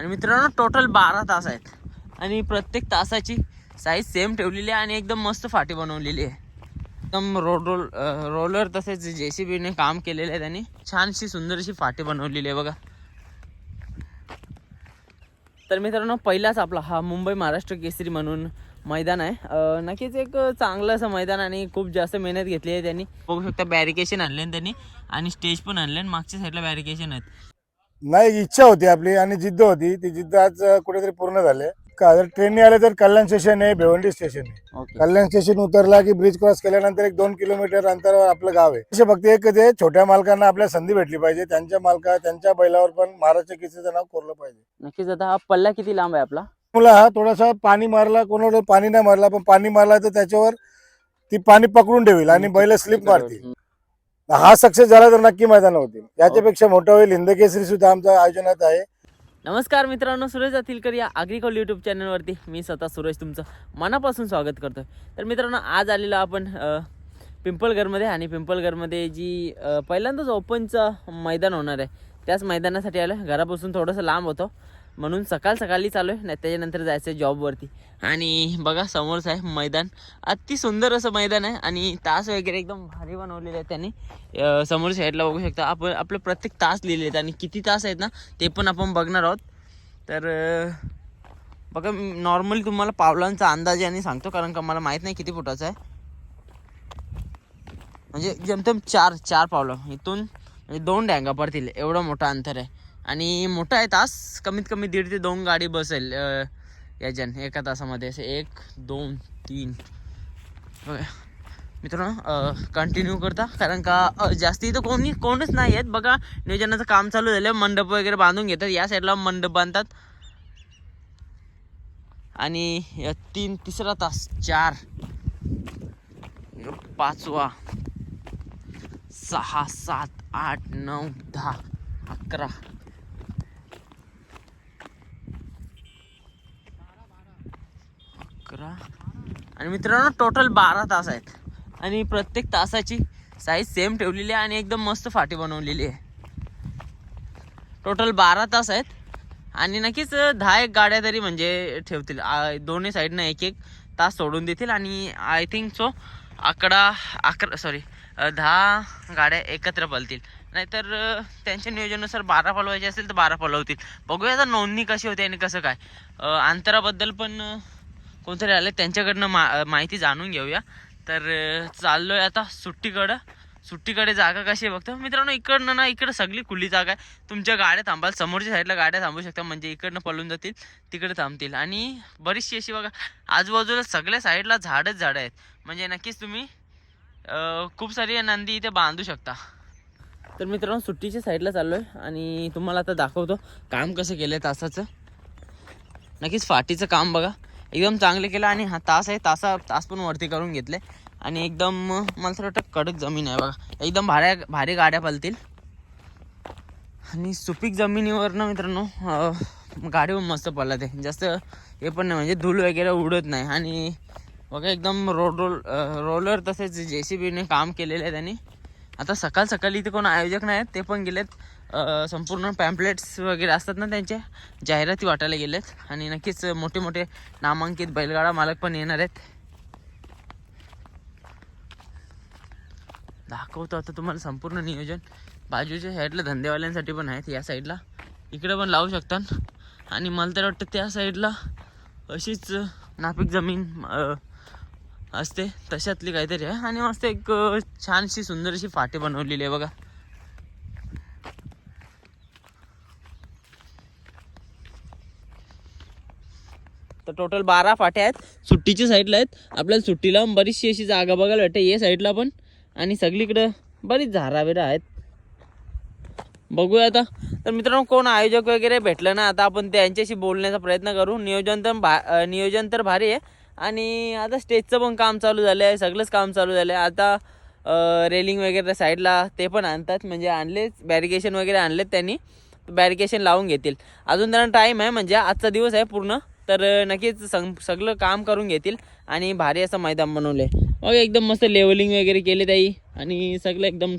आणि मित्रांनो टोटल बारा तास आहेत. आणि प्रत्येक तासाची साईज सेम ठेवलेली आहे आणि एकदम मस्त फाटी बनवलेली आहे. एकदम रोड रोल रोलर तसेच जे सी बीने काम केलेलं आहे त्यांनी छानशी सुंदरशी फाटी बनवलेली आहे बघा. तर मित्रांनो पहिलाच आपला हा मुंबई महाराष्ट्र केसरी म्हणून मैदान आहे. नक्कीच एक चांगलं असं मैदान आणि खूप जास्त मेहनत घेतली आहे त्यांनी. बघू शकता बॅरिकेशन आणले त्यांनी आणि स्टेज पण आणले आणि मागच्या साईडला बॅरिकेशन आहेत. नाही इच्छा होती आपली आणि जिद्द होती. ती जिद्द आज कुठेतरी पूर्ण झाले. का जर ट्रेनने आले तर कल्याण स्टेशन आहे भिवंडी स्टेशन आहे. कल्याण स्टेशन उतरला की ब्रिज क्रॉस केल्यानंतर एक दोन किलोमीटर अंतरावर आपलं गाव आहे. असे फक्त एक ते छोट्या मालकांना आपल्या संधी भेटली पाहिजे. त्यांच्या मालका त्यांच्या बैलावर पण महाराष्ट्र केसरीचं नाव कोरलं पाहिजे. नक्कीच आता हा पल्ला किती लांब आहे आपला? मुला हा थोडासा पाणी मारला कोणाला पाणी नाही मारला पण पाणी मारला तर त्याच्यावर ती पाणी पकडून ठेवील आणि बैल स्लिप मारतील. हा सक्सेस झाला तर नक्की मैदान होतील. याच्यापेक्षा मोठं होईल. हिंद केसरी सुद्धा आमच्या आयोजनात आहे. नमस्कार मित्रांनो सुरेश अतिलकर या अग्रिकॉल यूट्यूब चॅनलवरती मी स्वतः सुरेश तुमचं मनापासून स्वागत करतो तर मित्रांनो आज आलेलो आपण पिंपळगडमध्ये आणि पिंपळगडमध्ये जी पहिल्यांदाच ओपनचं मैदान होणार आहे त्याच मैदानासाठी आलं घरापासून थोडंसं लांब होतं. म्हणून सकाळ सकाळी चालू आहे नाही त्याच्यानंतर जायचं आहे जॉबवरती आणि बघा समोरच आहे मैदान. अति सुंदर असं मैदान आहे आणि तास वगैरे एकदम भारी बनवलेले आहेत त्यांनी. समोर साईडला बघू शकता आपण आपले प्रत्येक तास लिहिले आहेत आणि किती तास आहेत ना ते पण आपण बघणार आहोत. तर बघा नॉर्मली तुम्हाला पावलांचा अंदाज आणि सांगतो कारण का मला माहीत नाही किती फुटाचा आहे. म्हणजे जमतम चार चार पावलं इथून म्हणजे दोन डॅंगा पडतील एवढं मोठं अंतर आहे. आणि मोठा आहे तास कमीत कमी दीड ते दोन गाडी बसेल याच्यान एका तासामध्ये. असे एक दोन तीन. मित्रांनो कंटिन्यू करता कारण का जास्ती इथं कोणी कोणच नाही आहेत. बघा नियोजनाचं काम चालू झालं मंडप वगैरे बांधून घेतात. या साईडला मंडप बांधतात. आणि या तीन तिसरा तास चार. पाचवा. सहा सात आठ नऊ दहा अकरा. अकरा. आणि मित्रांनो टोटल बारा तास आहेत. आणि प्रत्येक तासाची साईज सेम ठेवलेली आहे आणि एकदम मस्त फाटी बनवलेली आहे. टोटल बारा तास आहेत. आणि नक्कीच दहा एक गाड्या तरी म्हणजे ठेवतील. दोन्ही साईडनं एक एक तास सोडून देतील. आणि आय थिंक सो अकरा अकरा सॉरी दहा गाड्या एकत्र पलतील नाहीतर त्यांच्या नियोजनानुसार बारा पलवायचे असेल तर बारा पलवतील बघूया आता नोंदणी कशी होते आणि कसं काय. अंतराबद्दल पण कोणतरी आले त्यांच्याकडनं मा माहिती जाणून घेऊया. तर चाललो चाललोय आता सुट्टीकडं. सुट्टीकडे जागा कशी आहे बघतो मित्रांनो इकडनं ना इकडं सगळी खुली जागा आहे. तुमच्या गाड्या थांबाल समोरच्या साईडला गाड्या थांबू शकता म्हणजे इकडनं पळून जातील तिकडे थांबतील. आणि बरीचशी अशी बघा आजूबाजूला सगळ्या साईडला झाडच झाडं आहेत. म्हणजे नक्कीच तुम्ही खूप सारी नंदी इथे बांधू शकता. तर मित्रांनो सुट्टीच्या साईडला चाललो आहे आणि तुम्हाला आता दाखवतो काम कसं केलं आहे तासाचं. नक्कीच फाटीचं काम बघा. एकदम चांगलं केलं आणि हा तास आहे तासा तास पण वरती करून घेतले. आणि एकदम मला तर वाटतं कडक जमीन आहे बघा. एकदम भाऱ्या भारी गाड्या पलतील. आणि सुपीक जमिनीवरनं मित्रांनो गाडी पण मस्त पळत आहे जास्त हे पण नाही म्हणजे धूळ वगैरे उडत नाही. आणि बघा एकदम रोड रोल रोलर तसेच जे सी बीने काम केलेलं आहे त्यांनी. आता सकाळ सकाळी इथे कोण आयोजक नाही आहेत ते पण गेलेत. संपूर्ण पॅम्पलेट्स वगैरे असतात ना त्यांच्या जाहिराती वाटायला गेलेत. आणि नक्कीच मोठे मोठे नामांकित बैलगाडा मालक पण येणार आहेत. दाखवतो आता तुम्हाला संपूर्ण नियोजन. बाजूच्या साईडला धंदेवाल्यांसाठी पण आहेत या साईडला इकडे पण लावू शकतात. आणि मला तर वाटतं त्या साईडला अशीच नापीक जमीन असते तशातली काहीतरी आहे. आणि मस्त एक छानशी सुंदर अशी फाटी बनवलेली आहे बघा. तर टोटल बारा फाट्या आहेत. सुट्टीच्या साईडला आहेत. आपल्याला सुट्टीला बरीचशी अशी जागा बघायला भेटते. या साईडला पण. आणि सगळीकडं बरीच झाराबिरा आहेत. बघूया आता. तर मित्रांनो कोण आयोजक वगैरे भेटलं ना आता आपण त्यांच्याशी बोलण्याचा प्रयत्न करू. नियोजन तर भा नियोजन तर भारी आहे. आणि आता स्टेजचं पण काम चालू झालं आहे सगळंच काम चालू झालं आहे आता रेलिंग वगैरे साईडला ते पण आणतात म्हणजे आणलेच बॅरिकेशन वगैरे आणलेत त्यांनी. बॅरिकेशन लावून घेतील. अजून त्यांना टाईम आहे म्हणजे आजचा दिवस आहे पूर्ण. तर नक्कीच सं सगळं काम करून घेतील आणि भारी असं मैदान बनवलं आहे मग एकदम मस्त लेवलिंग वगैरे केले ताई. आणि सगळं एकदम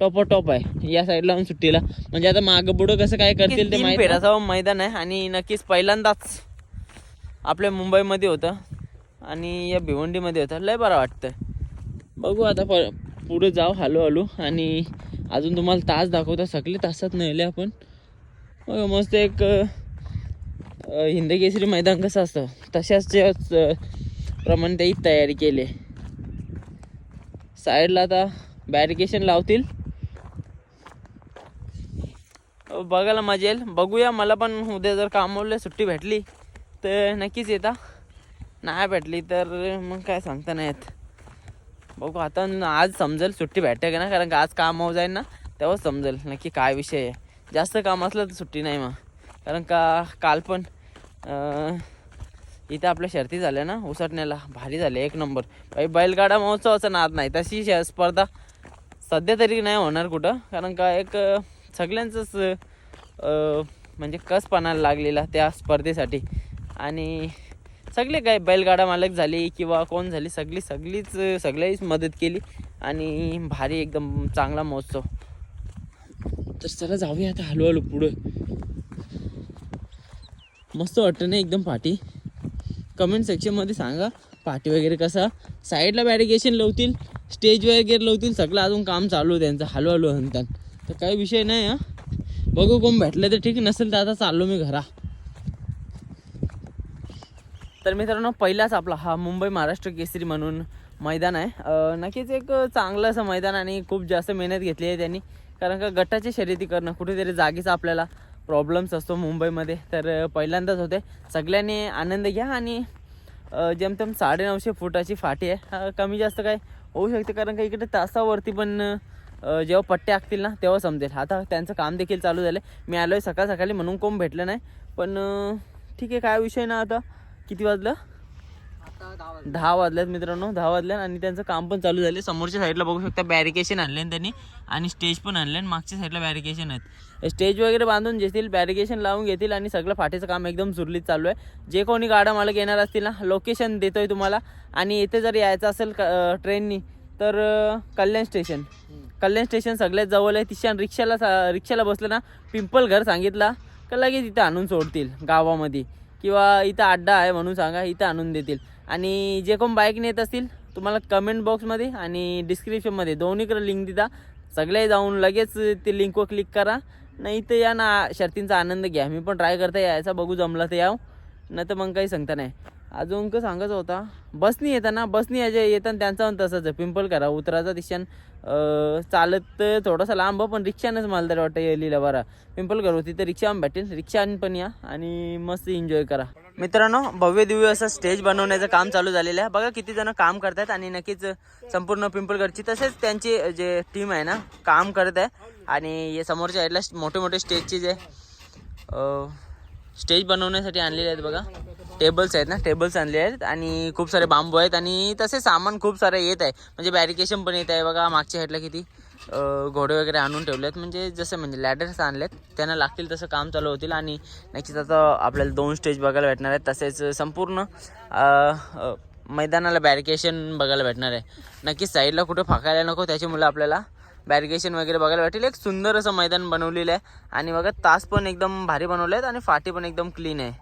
टॉप टॉप आहे या साईडला सुट्टीला. म्हणजे आता मागं पुढं कसं काय करतील ते माहिती फेराचं मैदान आहे आणि नक्कीच पहिल्यांदाच आपल्या मुंबईमध्ये होतं. आणि या भिवंडीमध्ये होतं. लय बरं वाटतं बघू आता प पुढे जाऊ हळूहळू. आणि अजून तुम्हाला तास दाखवता सगळे तासात नेले आपण. बघा, मस्त एक हिंदकेसरी मैदान कसं असतं. तशाच प्रमाणे त्याही तयारी केली. साईडला आता बॅरिकेशन लावतील. बघायला मजा येईल. बघूया मला पण उद्या जर कामावलं सुट्टी भेटली तर नक्कीच येता. नाही भेटली तर मग काय सांगता नाही येत बघू आता आज समजेल सुट्टी भेटते का ना कारण का आज कामावर जाईल ना तेव्हाच समजेल नक्की काय विषय आहे. जास्त काम असलं तर सुट्टी नाही मग. कारण का काल पण इथं आपल्या शर्ती झाल्या ना उसटण्याला भारी झाले एक नंबर. बाई बैलगाडा महोत्सवाचा नाद नाही. तशी श- स्पर्धा सध्या तरी नाही होणार कुठं. कारण का एक सगळ्यांचंच म्हणजे कस पणाला लागलेला त्या स्पर्धेसाठी. आणि सगळे काय बैलगाडा मालक झाली किंवा कोण झाली सगळी सगळीच सगळ्याच मदत केली आणि भारी एकदम चांगला महोत्सव. तर चला जाऊया आता हळूहळू पुढं. मस्त वाटतं ना एकदम पाठी? कमेंट सेक्शनमध्ये सांगा पाठी वगैरे कसा? साईडला बॅरिगेशन लावतील स्टेज वगैरे लावतील सगळं अजून काम चालू आहे त्यांचं हळूहळू म्हणतात तर काही विषय नाही हां. बघू कोण भेटलं तर ठीक नसेल तर आता चाललो मी घरा. तर मित्रांनो पहिलाच आपला हा मुंबई महाराष्ट्र केसरी म्हणून मैदान आहे. नक्कीच एक चांगलं असं मैदान आणि खूप जास्त मेहनत घेतली आहे त्यांनी. कारण का गटाची शर्यती करणं कुठेतरी जागेचा आपल्याला प्रॉब्लेम्स असतो मुंबईमध्ये. तर पहिल्यांदाच होते. सगळ्यांनी आनंद घ्या आणि अं, जेमतेम साडेनऊशे फुटाची फाटी आहे. कमी जास्त काय होऊ शकते कारण का इकडे तासावरती पण जेव्हा पट्टे आखतील ना तेव्हा समजेल. आता त्यांचं काम देखील चालू झालं मी आलो आहे सकाळ सकाळी म्हणून कोण भेटलं नाही. पण ठीक आहे काय विषय ना आता. किती वाजलं? दहा वाजल्यात मित्रांनो दहा वाजल्यात आणि त्यांचं काम पण चालू झाले. समोरच्या साईडला बघू शकता बॅरिकेशन आणले त्यांनी आणि स्टेज पण आणले आणि मागच्या साईडला बॅरिकेशन आहेत. स्टेज वगैरे बांधून घेतील बॅरिकेशन लावून घेतील आणि सगळं फाटीचं काम एकदम सुरळीत चालू आहे. जे कोणी गाडा मालक येणार असतील ना लोकेशन देतोय तुम्हाला. आणि इथे जर यायचं असेल ट्रेननी तर कल्याण स्टेशन कल्याण स्टेशन सगळ्यात जवळ आहे. तिशान रिक्षाला सा- रिक्षाला बसलं ना पिंपल घर सांगितला का लगेच इथं आणून सोडतील गावामध्ये. किंवा इथं अड्डा आहे म्हणून सांगा इथं आणून देतील. आणि जे कोण बाईक नेत असतील तुम्हाला कमेंट बॉक्समध्ये आणि डिस्क्रिप्शनमध्ये दोन्हीकडे लिंक देता. सगळे जाऊन लगेच ते लिंकवर क्लिक करा. नाही तर या ना शर्तींचा आनंद घ्या. मी पण ट्राय करता यायचा बघू जमला तर याव. नाही तर मग काही सांगता नाही. अजून का सांगायचा होता. बसनी येताना बसनी याच्या येताना त्यांचा पण तसंच पिंपल करा उतराचा दिशान चालत तर थोडासा लांब पण रिक्षानेच मला तर वाटतं येलीला बरा. पिंपल करू तिथे रिक्षा रिक्षा भेटेल. रिक्षाने पण या आणि मस्त एन्जॉय करा. मित्रांनो भव्य दिव्य असं स्टेज बनवण्याचं काम चालू झालेलं आहे. बघा किती जण काम करतात आणि नक्कीच संपूर्ण पिंपलगडची तसेच त्यांची जे टीम आहे ना काम करत आहे. आणि हे समोरच्या साईडला मोठे मोठे स्टेजचे जे स्टेज बनवण्यासाठी आणलेले आहेत बघा. टेबल्स आहेत ना टेबल्स आणले आहेत आणि खूप सारे बांबू आहेत आणि तसे सामान खूप सारे येत आहे. म्हणजे बॅरिकेशन पण येत आहे बघा मागच्या साईडला किती घोडे वगैरे आणून ठेवले आहेत म्हणजे जसं म्हणजे लॅडर्स आणलेत त्यांना लागतील तसं काम चालू होतील आणि नक्कीच आता आपल्याला दोन स्टेज बघायला भेटणार आहेत. तसेच संपूर्ण मैदानाला बॅरिकेशन बघायला भेटणार आहे. नक्कीच साईडला कुठं फाकायला नको त्याच्यामुळे आपल्याला बॅरिकेशन वगैरे बघायला भेटेल. एक सुंदर असं मैदान बनवलेलं आहे. आणि बघा तास पण एकदम भारी बनवले आहेत आणि फाटी पण एकदम क्लीन आहे.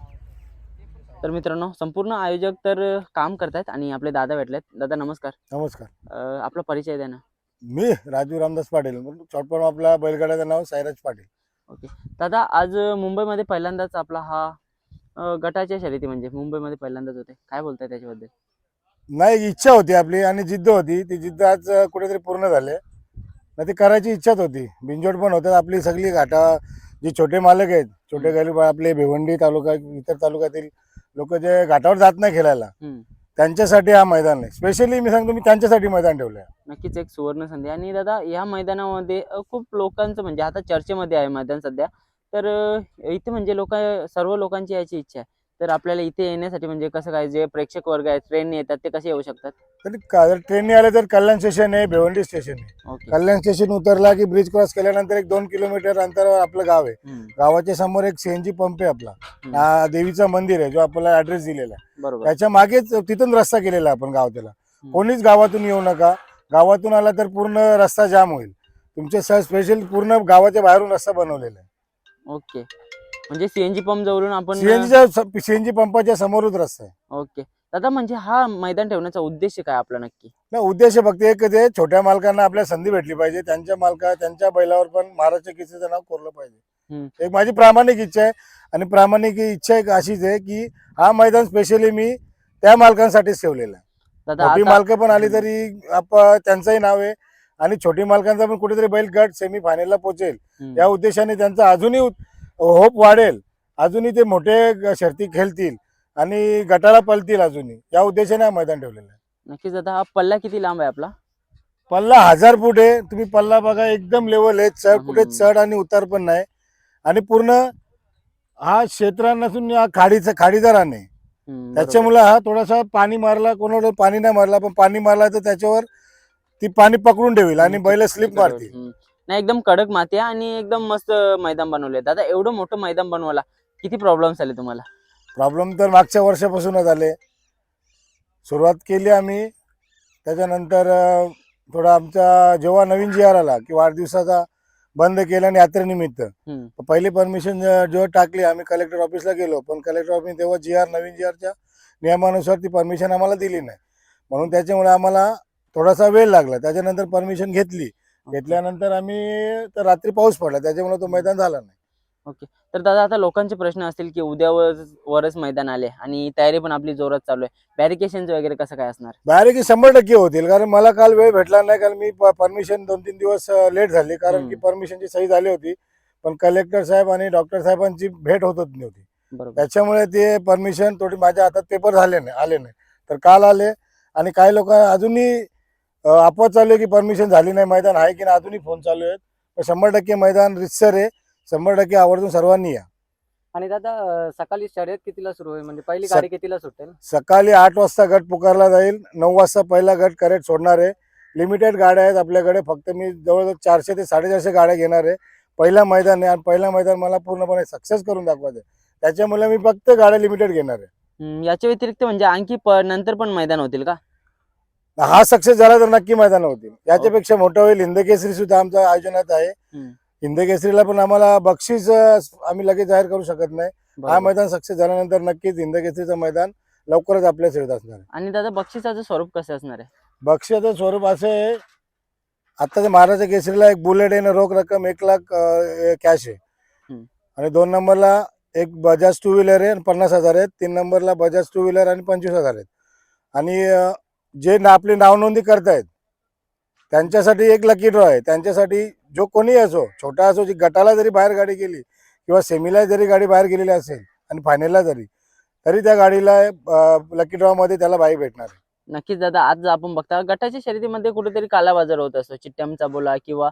तर मित्रांनो संपूर्ण आयोजक तर काम करतायत आणि आपले दादा भेटलेत. दादा नमस्कार. नमस्कार. अं, आपला परिचय द्या ना. मी राजू रामदास पाटील शॉर्ट आपला बैलगाड्याचं नाव सायराज पाटील. ओके. दादा आज मुंबईमध्ये पहिल्यांदाच आपला हा अं, गटाच्या शर्यती म्हणजे मुंबईमध्ये पहिल्यांदाच होते. काय बोलताय त्याच्याबद्दल? नाही इच्छा होती आपली आणि जिद्द होती. ती जिद्द आज कुठेतरी पूर्ण झाले. ना ती करायची इच्छाच होती. बिंजोड पण होतात आपली सगळी घाटा. जे छोटे मालक आहेत छोटे गरीब आपले भिवंडी तालुका इतर तालुक्यातील लोक जे घाटावर जात नाही खेळायला हम्म. त्यांच्यासाठी हा मैदान आहे. स्पेशली मी सांगतो मी त्यांच्यासाठी मैदान ठेवलं आहे नक्कीच एक सुवर्ण संधी. आणि दादा या मैदानामध्ये अ, खूप लोकांचं म्हणजे आता चर्चेमध्ये आहे मैदान सध्या. तर अ, इथे म्हणजे लोक सर्व लोकांची याची इच्छा आहे. तर आपल्याला इथे येण्यासाठी म्हणजे कसं काय जे प्रेक्षक वर्ग आहेत ट्रेन येतात ते कसे येऊ शकतात? तरी ट्रेनने आले तर कल्याण स्टेशन आहे भिवंडी स्टेशन आहे. कल्याण स्टेशन उतरला की ब्रिज क्रॉस केल्यानंतर एक दोन किलोमीटर अंतरावर आपलं गाव आहे. गावाच्या समोर एक सीएनजी पंप आहे आपला. देवीचं मंदिर आहे जो आपल्याला ऍड्रेस दिलेला आहे. बरोबर. त्याच्या मागेच तिथून रस्ता केलेला आहे आपण गाव त्याला. कोणीच गावातून येऊ नका. गावातून आला तर पूर्ण रस्ता जाम होईल. तुमच्या स्पेशल पूर्ण गावाच्या बाहेरून रस्ता बनवलेला आहे. ओके. म्हणजे सीएनजी पंप जवळून आपण सीएनजीच्या सीएनजी पंपाच्या समोरच रस्ता आहे. ओके. दादा म्हणजे हा मैदान ठेवण्याचा उद्देश काय आपला नक्की? ना उद्देश फक्त एकच आहे छोट्या मालकांना आपल्या संधी भेटली पाहिजे. त्यांच्या मालका त्यांच्या बैलावर पण महाराष्ट्र केसरीचं नाव कोरलं. पाहिजे. एक माझी प्रामाणिक इच्छा आहे आणि प्रामाणिक इच्छा एक अशीच आहे की हा मैदान स्पेशली मी त्या मालकांसाठीच ठेवलेला आहे. दादा मालकं पण आली तरी आप त्यांचंही नाव आहे आणि छोटी मालकांचा पण कुठेतरी बैल गट सेमी फायनलला पोहोचेल. या उद्देशाने त्यांचा अजूनही होप वाढेल. अजूनही ते मोठे शर्ती खेळतील आणि गटाला पलतील अजूनही. या उद्देशाने हा मैदान ठेवलेलं आहे. नक्कीच दादा हा पल्ला किती लांब आहे आपला? पल्ला हजार फूट आहे. तुम्ही पल्ला बघा एकदम लेवल आहे. चढ कुठे. चढ आणि उतार पण नाही. आणि पूर्ण हा क्षेत्र नसून हा खाडीचा खाडीचा रान आहे. त्याच्यामुळे हा थोडासा पाणी मारला कोणाला पाणी नाही मारला पण पाणी मारला तर त्याच्यावर ती पाणी पकडून ठेवील आणि बैल स्लिप मारतील. नाही एकदम कडक माती आहे आणि एकदम मस्त मैदान बनवले दादा एवढं मोठं मैदान बनवायला किती प्रॉब्लेम्स आले तुम्हाला? प्रॉब्लेम तर मागच्या वर्षापासूनच आले. सुरुवात केली आम्ही. त्याच्यानंतर थोडा आमचा जेव्हा नवीन जी आर आला की वाढदिवसाचा बंद केला आणि यात्रेनिमित्त पहिली परमिशन जेव्हा टाकली आम्ही कलेक्टर ऑफिसला गेलो पण कलेक्टर ऑफिस तेव्हा जी आर नवीन जी आरच्या नियमानुसार ती परमिशन आम्हाला दिली नाही. म्हणून त्याच्यामुळे आम्हाला थोडासा वेळ लागला. त्याच्यानंतर परमिशन घेतली. घेतल्यानंतर आम्ही तर रात्री पाऊस पडला त्याच्यामुळे तो मैदान झाला नाही. तर दादा आता लोकांचे प्रश्न असतील की उद्यावर वरच मैदान आले आणि तयारी पण आपली जोरात चालू आहे. बॅरिकेशन वगैरे कसं काय असणार? की शंभर टक्के होतील कारण मला काल वेळ भेटला नाही कारण मी परमिशन दोन तीन दिवस लेट झाली कारण. की परमिशनची सही झाली होती. पण कलेक्टर साहेब आणि डॉक्टर साहेबांची भेट होत होत नव्हती. त्याच्यामुळे ते परमिशन थोडी माझ्या हातात पेपर झाले नाही आले नाही. तर काल आले आणि काही लोक अजूनही अं, अफवा चालू आहे की परमिशन झाली नाही मैदान आहे की नाही अजूनही फोन चालू आहेत. पण शंभर टक्के मैदान रितसर आहे. शंभर टक्के आवर्जून सर्वांनी या. आणि दादा अं, सकाळी शर्यत कितीला सुरू होईल? म्हणजे पहिली सक- गाडी कितीला सुटेल? सकाळी आठ वाजता गट पुकारला जाईल. नऊ वाजता पहिला गट करेक्ट सोडणार आहे. लिमिटेड गाड्या आहेत आपल्याकडे. फक्त मी जवळजवळ चारशे ते साडेचारशे गाड्या घेणार आहे. पहिला मैदान आहे आणि पहिला मैदान मला पूर्णपणे सक्सेस करून दाखवायचं आहे. त्याच्यामुळे मी फक्त गाड्या लिमिटेड घेणार आहे. हम्म, याच्या व्यतिरिक्त म्हणजे आणखी प- नंतर पण मैदान होतील का? हा सक्सेस झाला तर नक्की मैदान होतील. याच्यापेक्षा मोठं होईल. हिंदकेसरी सुद्धा आमच्या आयोजनात आहे. हिंदकेसरीला पण आम्हाला बक्षीस आम्ही लगेच जाहीर करू शकत नाही. हा. मैदान सक्सेस झाल्यानंतर नक्कीच हिंदकेसरीचं मैदान लवकरच आपल्या सेवेत असणार आणि दादा बक्षिसाचं स्वरूप कसं असणार आहे? बक्षिसाचं स्वरूप असं आहे आत्ताच्या महाराष्ट्र केसरीला एक बुलेट आहे रोख रक्कम एक लाख कॅश आहे. आणि दोन नंबरला एक बजाज टू व्हीलर आहे पन्नास हजार आहेत तीन नंबरला बजाज टू व्हीलर आणि पंचवीस हजार आहेत आणि जे ना आपली नावनोंदी करतायत त्यांच्यासाठी एक लकी ड्रॉ आहे त्यांच्यासाठी जो कोणी असो छोटा असो जी गटाला जरी बाहेर गाडी गेली किंवा सेमीला जरी गाडी बाहेर गेलेली असेल आणि फायनलला जरी तरी त्या गाडीला लकी ड्रॉमध्ये त्याला बाई भेटणार आहे. नक्कीच दादा आज आपण बघता गटाच्या शर्यतीमध्ये कुठेतरी कालाबाजार होत असतो चिट्ट्यांचा बोला किंवा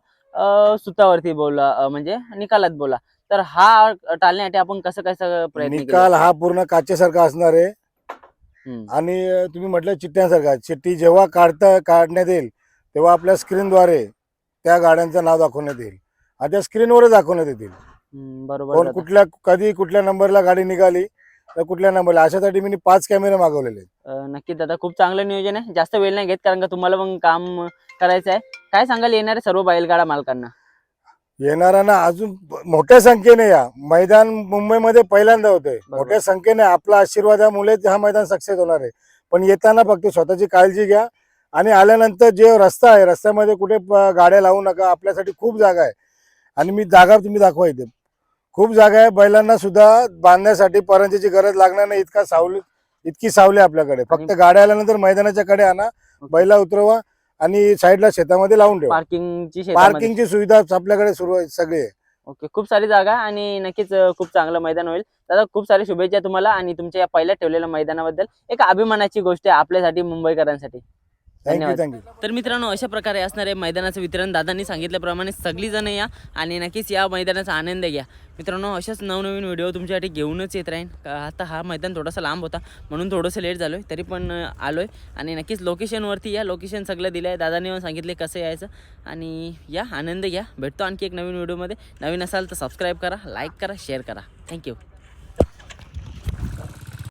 सुतावरती बोला म्हणजे निकालात बोला तर हा टाळण्यासाठी आपण कसं कसं प्रयत्न केले? निकाल हा पूर्ण काचेसारखा असणार आहे. आणि तुम्ही म्हटलं चिठ्ठ्यांसारखा. चिठ्ठी जेव्हा काढता काढण्यात येईल तेव्हा आपल्या स्क्रीनद्वारे त्या गाड्यांचं नाव दाखवण्यात येईल. आणि त्या स्क्रीनवरच दाखवण्यात येतील. बरोबर कोण. कुठल्या कधी कुठल्या नंबरला गाडी निघाली तर कुठल्या नंबरला. अशासाठी मी पाच कॅमेरे मागवलेले नक्कीच दादा. खूप चांगलं नियोजन आहे. जास्त वेळ नाही घेत कारण का तुम्हाला पण काम करायचं आहे. काय सांगाल येणारे सर्व बैलगाडा मालकांना? येणाऱ्यांना अजून मोठ्या संख्येने या. मैदान मुंबईमध्ये पहिल्यांदा होतंय. मोठ्या संख्येने आपला आशीर्वादामुळे हा मैदान सक्सेस होणार आहे. पण येताना फक्त स्वतःची काळजी घ्या. आणि आल्यानंतर जे रस्ता आहे रस्त्यामध्ये कुठे गाड्या लावू नका. आपल्यासाठी खूप जागा आहे. आणि मी जागा तुम्ही दाखवा इथे. खूप जागा आहे. बैलांना सुद्धा बांधण्यासाठी परंजीची गरज लागणार नाही. इतका सावली इतकी सावली आपल्याकडे. फक्त गाड्या आल्यानंतर मैदानाच्या कडे आणा. बैला उतरवा. आणि साईडला शेतामध्ये लावून ठेवा. पार्किंगची शेतामध्ये. पार्किंगची सुविधा आपल्याकडे सुरू आहे सगळी आहे. ओके खूप सारी जागा आणि नक्कीच अं, खूप चांगलं मैदान होईल. दादा खूप सारी शुभेच्छा तुम्हाला आणि तुमच्या या पहिल्या ठेवलेल्या मैदानाबद्दल. एक अभिमानाची गोष्ट आहे आपल्यासाठी मुंबईकरांसाठी. तर मित्रांनो अशा प्रकारे असणारे मैदानाचं वितरण दादांनी सांगितल्याप्रमाणे सगळी जण या आणि नक्कीच या मैदानाचा आनंद घ्या. मित्रांनो अशाच नवनवीन व्हिडिओ तुमच्यासाठी घेऊनच येत राहीन. का आता हा मैदान थोडासा लांब होता म्हणून थोडंसं लेट झालो आहे तरी पण आलो आहे आणि नक्कीच लोकेशनवरती या लोकेशन सगळं दिलं आहे दादाने पण सांगितले कसं यायचं. आणि या आनंद घ्या. भेटतो आणखी एक नवीन व्हिडिओमध्ये. नवीन असाल तर सबस्क्राईब करा लाईक करा शेअर करा. थँक्यू